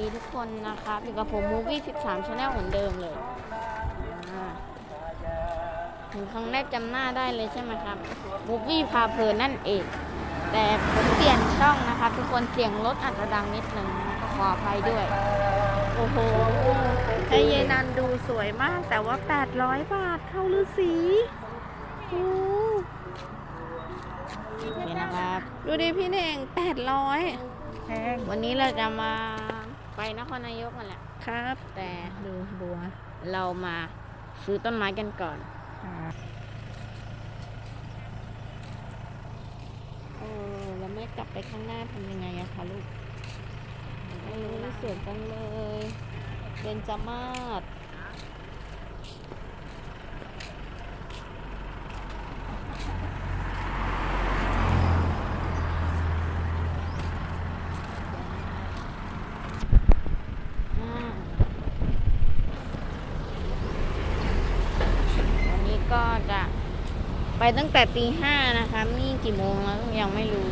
ดีทุกคนนะครับอยู่กับผมมูวี่13ชาแนลเหมือนเดิมเลยอ่าถึงครั้งแรกจำหน้าได้เลยใช่ไหมครับมูวี่พาเพลินนั่นเอง แต่ผมเปลี่ยนช่องนะครับ ทุกคนเสียงรถอาจจะดังนิดนึงนะขออภัยด้วย โอ้โหไอเยนันดูสวยมาก แต่ว่า 800 บาทเข้าฤาษีโอ้นี่นะครับ ดูดิพี่เน่ง800 แพงวันนี้เราจะมาไปนครนายกกันแหละ ครับ แต่ดูบัว เรามาซื้อต้นไม้กันก่อนเออแล้วไม่กลับไปข้างหน้าทำยังไงอะคะลูกเออสวยจังเลยเบนจามาศ อ่าวันนี้ ก็จะไปตั้งแต่ตีห้านะคะ นี่กี่โมงแล้วยังไม่รู้